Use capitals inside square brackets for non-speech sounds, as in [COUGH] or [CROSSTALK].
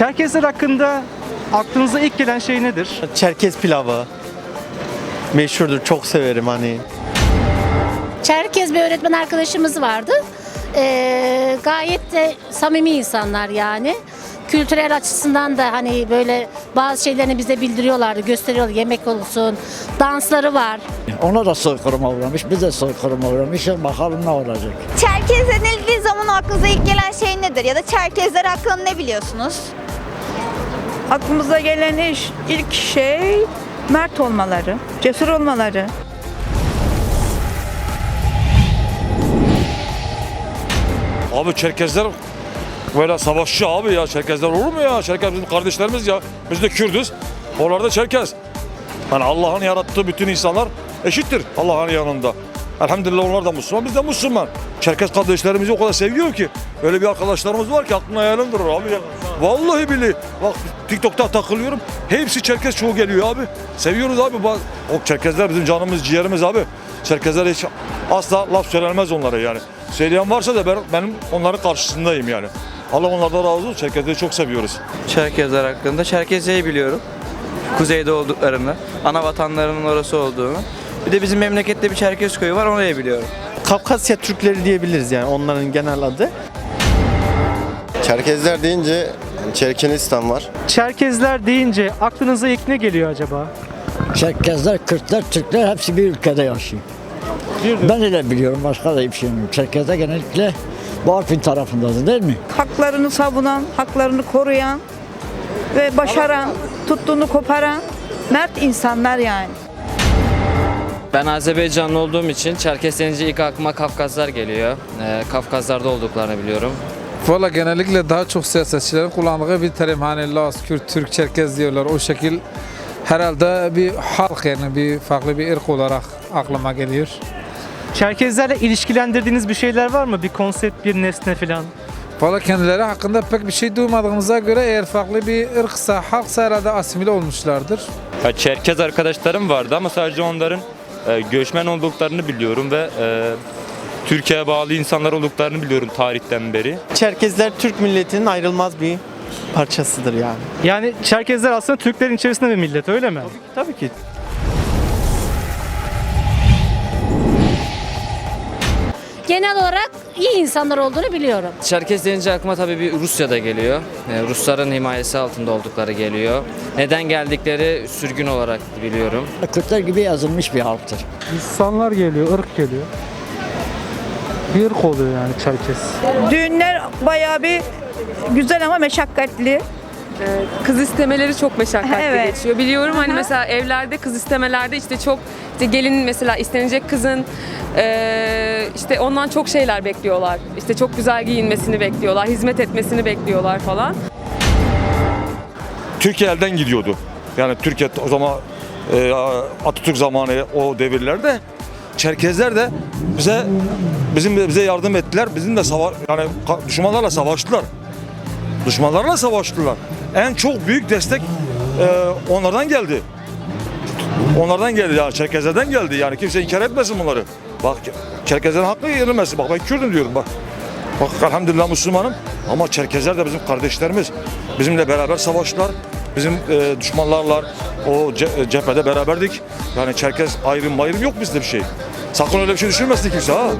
Çerkezler hakkında aklınıza ilk gelen şey nedir? Çerkez pilavı. Meşhurdur, çok severim hani. Çerkez bir öğretmen arkadaşımız vardı. Ee, gayet de samimi insanlar yani. Kültürel açısından da hani böyle bazı şeylerini bize bildiriyorlardı, gösteriyorlar. Yemek olsun, dansları var. Ona da soykırıma uğramış, biz de soykırıma uğramışız. Bakalım ne olacak. Çerkez denildiği zaman aklınıza ilk gelen şey nedir? Ya da Çerkezler hakkında ne biliyorsunuz? Aklımıza gelen iş, ilk şey mert olmaları, cesur olmaları. Abi Çerkezler böyle savaşçı abi ya. Çerkezler olur mu ya? Çerkez bizim kardeşlerimiz ya. Biz de Kürdüz. Onlar da Çerkez. Yani Allah'ın yarattığı bütün insanlar eşittir Allah'ın yanında. Elhamdülillah onlar da Müslüman, biz de Müslüman. Çerkez kardeşlerimizi o kadar seviyor ki. Öyle bir arkadaşlarımız var ki aklına hayalim durur abi. Vallahi billahi. Bak TikTok'ta takılıyorum. Hepsi Çerkez çoğu geliyor abi. Seviyoruz abi. O Çerkezler bizim canımız, ciğerimiz abi. Çerkezler hiç asla laf söylenmez onlara yani. Söyleyen varsa da ben, benim onların karşısındayım yani. Allah onlardan razı olsun. Çerkezleri çok seviyoruz. Çerkezler hakkında. Çerkezceyi biliyorum. Kuzeyde olduklarını, ana vatanlarının orası olduğunu. Bir de bizim memlekette bir Çerkez köyü var, onu da biliyorum. Kafkasya Türkleri diyebiliriz yani onların genel adı. Çerkezler deyince Çerkenistan var. Çerkezler deyince aklınıza ilk ne geliyor acaba? Çerkezler, Kürtler, Türkler hepsi bir ülkede yaşıyor. Ben öyle biliyorum, başka da bir şey bilmiyorum. Çerkezler genellikle bu Artvin tarafındadır değil mi? Haklarını savunan, haklarını koruyan ve başaran, tuttuğunu koparan mert insanlar yani. Ben Azerbaycanlı olduğum için Çerkes denince ilk aklıma Kafkaslar geliyor. Ee, Kafkaslar'da olduklarını biliyorum. Valla genellikle daha çok siyasetçilerin kullandığı bir terim hani Laz, Kürt, Türk, Çerkez diyorlar. O şekil herhalde bir halk yani bir farklı bir ırk olarak aklıma geliyor. Çerkezlerle ilişkilendirdiğiniz bir şeyler var mı? Bir konsept, bir nesne falan. Valla kendileri hakkında pek bir şey duymadığımıza göre eğer farklı bir ırksa, halksa herhalde asimile olmuşlardır. Ya Çerkez arkadaşlarım vardı ama sadece onların e, göçmen olduklarını biliyorum ve e, Türkiye'ye bağlı insanlar olduklarını biliyorum tarihten beri. Çerkezler Türk milletinin ayrılmaz bir parçasıdır yani. Yani Çerkezler aslında Türklerin içerisinde bir millet öyle mi? Tabii ki. Genel olarak iyi insanlar olduğunu biliyorum. Çerkes denince aklıma tabii bir Rusya'da geliyor. Ee, Rusların himayesi altında oldukları geliyor. Neden geldikleri sürgün olarak biliyorum. Kürtler gibi yazılmış bir halktır. İnsanlar geliyor, ırk geliyor. Bir ırk oluyor yani Çerkez. Düğünler bayağı bir güzel ama meşakkatli. Kız istemeleri çok meşakkatli [LAUGHS] Evet. geçiyor. Biliyorum hani Aha. mesela evlerde kız istemelerde işte çok işte gelin mesela istenecek kızın eee, işte ondan çok şeyler bekliyorlar. İşte çok güzel giyinmesini bekliyorlar, hizmet etmesini bekliyorlar falan. Türkiye elden gidiyordu. Yani Türkiye o zaman e, Atatürk zamanı o devirlerde Çerkezler de bize bizim bize yardım ettiler. Bizim de savaş yani düşmanlarla savaştılar. Düşmanlarla savaştılar. En çok büyük destek e, onlardan geldi. Onlardan geldi yani Çerkezlerden geldi. Yani kimse inkar etmesin bunları. Bak Çerkezlerin hakkı yenilmesin. Bak ben Kürdüm diyorum bak. Bak elhamdülillah Müslümanım ama Çerkezler de bizim kardeşlerimiz. Bizimle beraber savaştılar. Bizim e, düşmanlarla o ce- cephede beraberdik. Yani Çerkez ayrım ayrım yok bizde bir şey. Sakın öyle bir şey düşünmesin kimse ha.